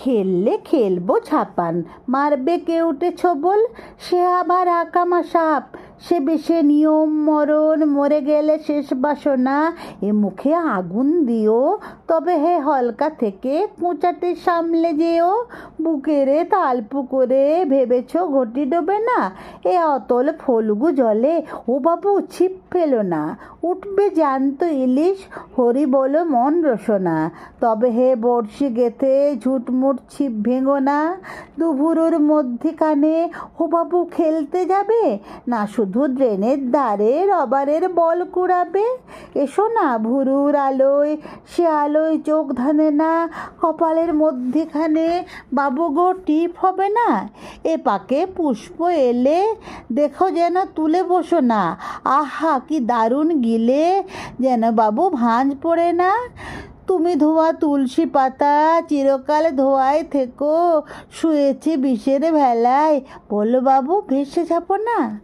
খেললে খেলব ছাপান মারবে কেউটে বল সে আবার আকামা সাপ সে বেশে নিয়ম মরণ মরে গেলে শেষ বাসনা। এ মুখে আগুন দিও, তবে হে হলকা থেকে কুঁচাটে সামলে যেও। বুকেরে তালপু করে ভেবেছ ঘটি ডোবে না? এ অতল ফলগু জলে ও বাবু ছিপ ফেলো না। উঠবে জ্যান্ত ইলিশ, হরি বলো মন রসনা। তবে হে বড়শি গেথে ঝুটমুট ছিপ ভেঙো না। দুভুরুর মধ্যিখানে ও বাবু খেলতে যাবে? না শুধু ড্রেনের ধারে রবারের বল কুড়াবে? এসো না ভুরুর আলোয়, সে আলোয় চোখ ধানে না, কপালের মধ্যেখানে বাবু গো টিপ হবে না? এ পাকে পুষ্প এলে, দেখো যেন তুলে বসো না। আহা, কি দারুণ গিলে, যেন বাবু ভাঁজ পড়ে না। তুমি ধোয়া তুলসী পাতা, চিরকাল ধোয়ায় থেকো, শুয়েছি বিষের ভেলায়। বলো বাবু, ভেসে যাব না?